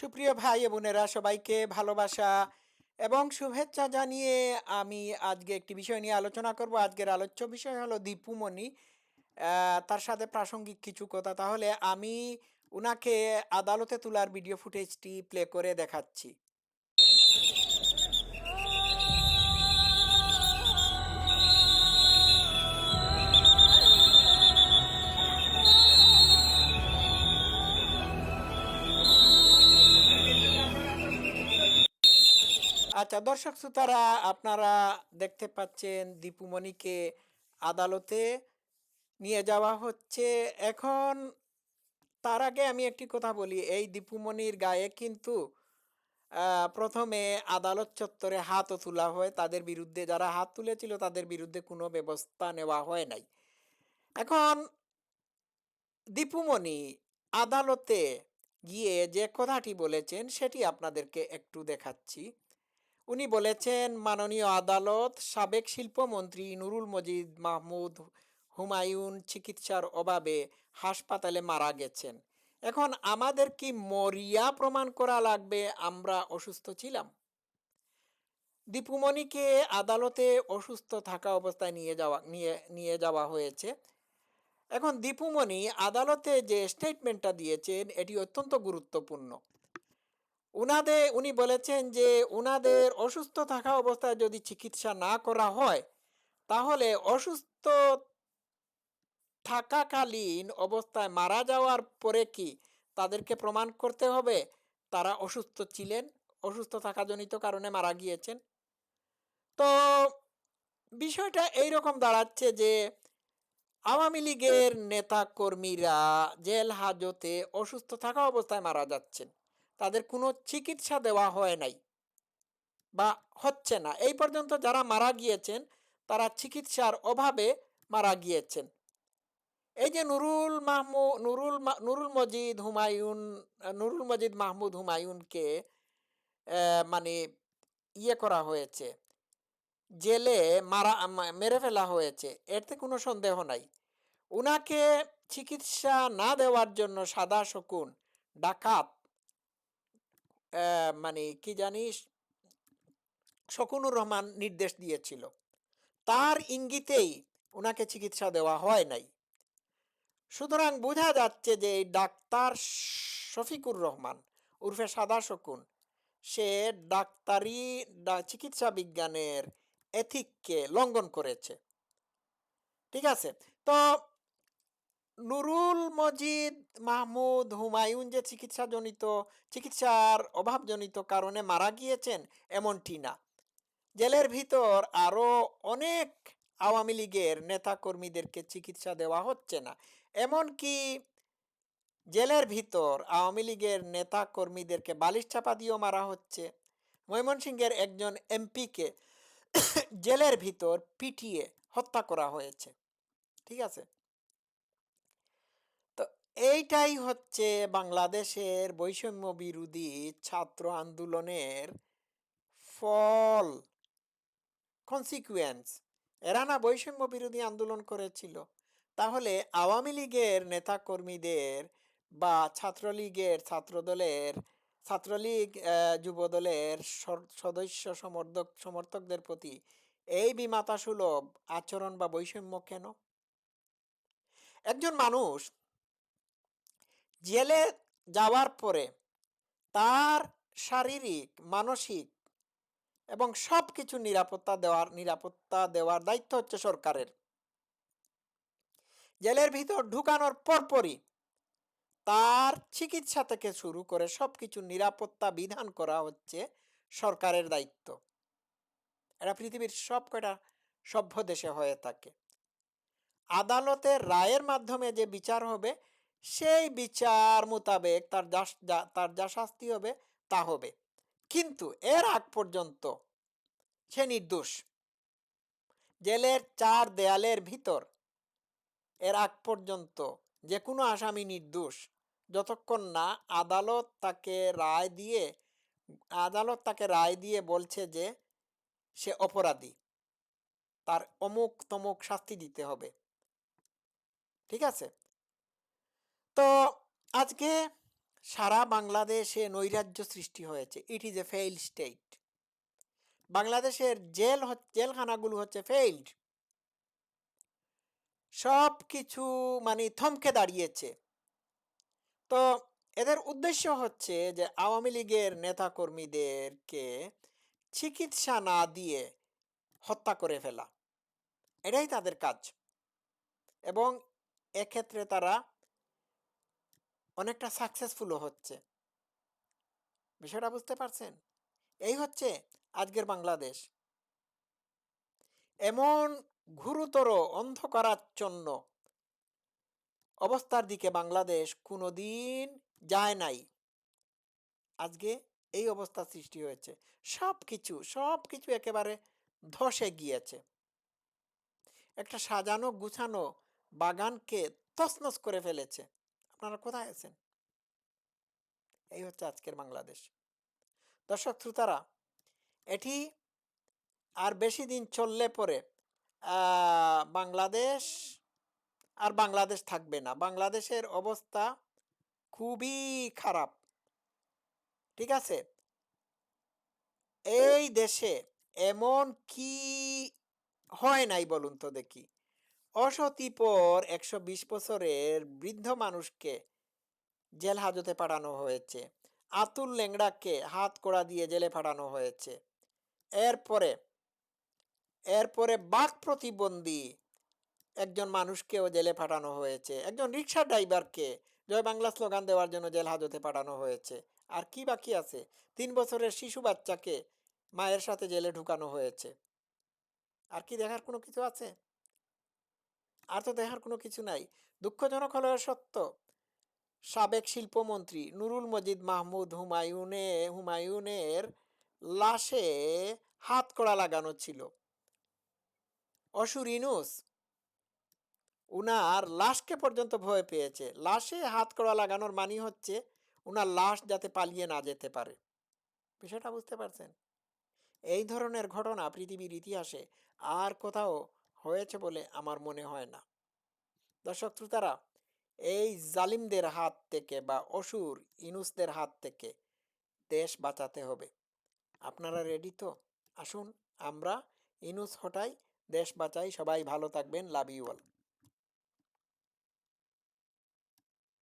সুপ্রিয় ভাই বোনেরা, সবাইকে ভালোবাসা এবং শুভেচ্ছা জানিয়ে আমি আজকে একটি বিষয় নিয়ে আলোচনা করব। আজকের আলোচ্য বিষয় হলো দীপুমণি। তার সাথে প্রাসঙ্গিক কিছু কথা। তাহলে আমি উনাকে আদালতে তোলার ভিডিও ফুটেজটি প্লে করে দেখাচ্ছি। আচ্ছা দর্শক শ্রোতারা, আপনারা দেখতে পাচ্ছেন দীপুমণিকে আদালতে নিয়ে যাওয়া হচ্ছে। এখন তার আগে আমি একটি কথা বলি, এই দীপুমণির গায়ে কিন্তু প্রথমে আদালত চত্বরে হাতও তোলা হয়। তাদের বিরুদ্ধে যারা হাত তুলেছিল, তাদের বিরুদ্ধে কোনো ব্যবস্থা নেওয়া হয় নাই। এখন দীপুমণি আদালতে গিয়ে যে কথাটি বলেছেন, সেটি আপনাদেরকে একটু দেখাচ্ছি। উনি বলেছেন, মাননীয় আদালত, সাবেক শিল্পমন্ত্রী নুরুল মজিদ মাহমুদ হুমায়ুন চিকিৎসার অভাবে হাসপাতালে মারা গেছেন। এখন আমাদের কি মরিয়া প্রমাণ করা লাগবে? আমরা অসুস্থ ছিলাম। দীপুমণিকে আদালতে অসুস্থ থাকা অবস্থায় নিয়ে যাওয়া, নিয়ে নিয়ে যাওয়া হয়েছে। এখন দীপুমণি আদালতে যে স্টেটমেন্টটা দিয়েছেন, এটি অত্যন্ত গুরুত্বপূর্ণ। উনাদের উনি বলেছেন যে উনাদের অসুস্থ থাকা অবস্থায় যদি চিকিৎসা না করা হয়, তাহলে অসুস্থ থাকাকালীন অবস্থায় মারা যাওয়ার পরে কি তাদেরকে প্রমাণ করতে হবে? তারা অসুস্থ ছিলেন, অসুস্থ থাকাজনিত কারণে মারা গিয়েছেন। তো বিষয়টা এই রকম দাঁড়াচ্ছে যে আওয়ামী লীগের নেতা কর্মীরা জেল হাজতে অসুস্থ থাকা অবস্থায় মারা যাচ্ছেন। তাদের কোনো চিকিৎসা দেওয়া হয় নাই বা হচ্ছে না। এই পর্যন্ত যারা মারা গিয়েছেন, তারা চিকিৎসার অভাবে মারা গিয়েছেন। এই যে নুরুল মাহমু, নুরুল নুরুল মজিদ হুমায়ুন, নুরুল মজিদ মাহমুদ হুমায়ুনকে মানে ইয়ে করা হয়েছে, জেলে মারা মেরে ফেলা হয়েছে, এতে কোনো সন্দেহ নাই। উনাকে চিকিৎসা না দেওয়ার জন্য সাদা শকুন, ডাকাত মানে কি জানিস? শকুনুর রহমান নির্দেশ দিয়েছিল। তার ইঙ্গিতেই ওনাকে চিকিৎসা দেওয়া হয় নাই। সুতরাং বোঝা যাচ্ছে যে এই ডাক্তার শফিকুর রহমান উর্ফে সাদা শকুন, সে ডাক্তারি চিকিৎসা বিজ্ঞানের এথিককে লঙ্ঘন করেছে। ঠিক আছে? তো নুরুল মজিদ মাহমুদ হুমায়ুন যে চিকিৎসাজনিত, চিকিৎসার অভাবজনিত কারণে মারা গিয়েছেন, এমনটি না। জেলের ভিতর আরও অনেক আওয়ামী লীগের নেতা কর্মীদেরকে চিকিৎসা দেওয়া হচ্ছে না। এমনকি জেলের ভিতর আওয়ামী লীগের নেতা কর্মীদেরকে বালিশ চাপা দিয়েও মারা হচ্ছে। ময়মনসিংহের একজন এমপিকে জেলের ভিতর পিটিয়ে হত্যা করা হয়েছে। ঠিক আছে? এইটাই হচ্ছে বাংলাদেশের বৈষম্য বিরোধী ছাত্র আন্দোলনের ফল কনসিকুয়েন্স এরা না বৈষম্য বিরোধী আন্দোলন করেছিল। তাহলে আওয়ামী লীগের নেতাকর্মীদের বা ছাত্রলীগের ছাত্রদলের, ছাত্রলীগ যুবদলের সদস্য সমর্থক সমর্থকদের প্রতি এই বিমাতা সুলভ আচরণ বা বৈষম্য কেন? একজন মানুষ জেলে যাওয়ার পরে তার শারীরিক, মানসিক এবং সব কিছু নিরাপত্তা দেওয়ার নিরাপত্তা দেওয়ার দায়িত্ব হচ্ছে সরকারের। জেলের ভিতর ঢুকানোর পরপরই তার চিকিৎসা থেকে শুরু করে সব কিছু নিরাপত্তা বিধান করা হচ্ছে সরকারের দায়িত্ব। এটা পৃথিবীর সব কটা সভ্য দেশে হয়ে থাকে। আদালতের রায়ের মাধ্যমে যে বিচার হবে সেই বিচার মোতাবেক তার যা তার যা শাস্তি হবে, তা হবে। কিন্তু এর আগ পর্যন্ত সে নির্দোষ। জেলের চার দেয়ালের ভিতর এর আগ পর্যন্ত যে কোনো আসামি নির্দোষ, যতক্ষণ না আদালত তাকে রায় দিয়ে, আদালত তাকে রায় দিয়ে বলছে যে সে অপরাধী, তার অমুক তমুক শাস্তি দিতে হবে। ঠিক আছে? তো আজকে সারা বাংলাদেশে নৈরাজ্য সৃষ্টি হয়েছে। It is a fail state বাংলাদেশের জেল জেলখানাগুলো হচ্ছে ফেইল্ড সব কিছু মানে থমকে দাঁড়িয়েছে। তো এদের উদ্দেশ্য হচ্ছে যে আওয়ামী লীগের নেতাকর্মীদেরকে চিকিৎসা না দিয়ে হত্যা করে ফেলা। এটাই তাদের কাজ। এবং এক্ষেত্রে তারা অনেকটা সাকসেসফুলও হচ্ছে। বিষয়টা বুঝতে পারছেন? এই হচ্ছে আজকের বাংলাদেশ। এমন গুরুতর অন্ধকারাচ্ছন্ন অবস্থার দিকে বাংলাদেশ কোনোদিন যায় নাই। আজকে এই অবস্থা সৃষ্টি হয়েছে। সব কিছু সব কিছু একেবারে ধসে গিয়েছে। একটা সাজানো, গুছানো বাগানকে তছনছ করে ফেলেছে। আপনারা কোথায় আছেন? এই হচ্ছে আজকের বাংলাদেশ। দর্শক, শ্রোতারা, এটি আর বেশি দিন চললে পরে বাংলাদেশ আর বাংলাদেশ থাকবে না। বাংলাদেশের অবস্থা খুবই খারাপ। ঠিক আছে? এই দেশে এমন কি হয় নাই বলুন তো দেখি। অসতিপর একশো বিশ বছরের বৃদ্ধ মানুষকে জেল হাজতে পাঠানো হয়েছে। আতুল লেংড়াকে হাত কড়া দিয়ে জেলে পাঠানো হয়েছে। এরপরে এরপরে বাঘ প্রতিবন্ধী একজন মানুষকেও জেলে পাঠানো হয়েছে। একজন রিক্সা ড্রাইভারকে জয় বাংলা স্লোগান দেওয়ার জন্য জেল হাজতে পাঠানো হয়েছে। আর কি বাকি আছে? তিন বছরের শিশু বাচ্চাকে মায়ের সাথে জেলে ঢুকানো হয়েছে। আর কি দেখার কোনো কিছু আছে? আর তো দেখার কোনো কিছু নাই। দুঃখজনক হলেও সত্য। সাবেক শিল্পমন্ত্রী নুরুল মজিদ মাহমুদ হুমায়ুনে, হুমায়ুনের লাশে হাত কড়া লাগানো ছিল। অসুর ইনুস, উনার লাশকে পর্যন্ত ভয় পেয়েছে। লাশে হাত কড়া লাগানোর মানি হচ্ছে উনার লাশ যাতে পালিয়ে না যেতে পারে। বিষয়টা বুঝতে পারছেন? এই ধরনের ঘটনা পৃথিবীর ইতিহাসে আর কোথাও হয়েছে বলে আমার মনে হয় না। দর্শক শ্রোতারা এই জালিমদের হাত থেকে বা অসুর ইনুসদের হাত থেকে দেশ বাঁচাতে হবে। আপনারা রেডি তো? আসুন আমরা ইনুস হটাই দেশ বাঁচাই সবাই ভালো থাকবেন লাভ ইউ অল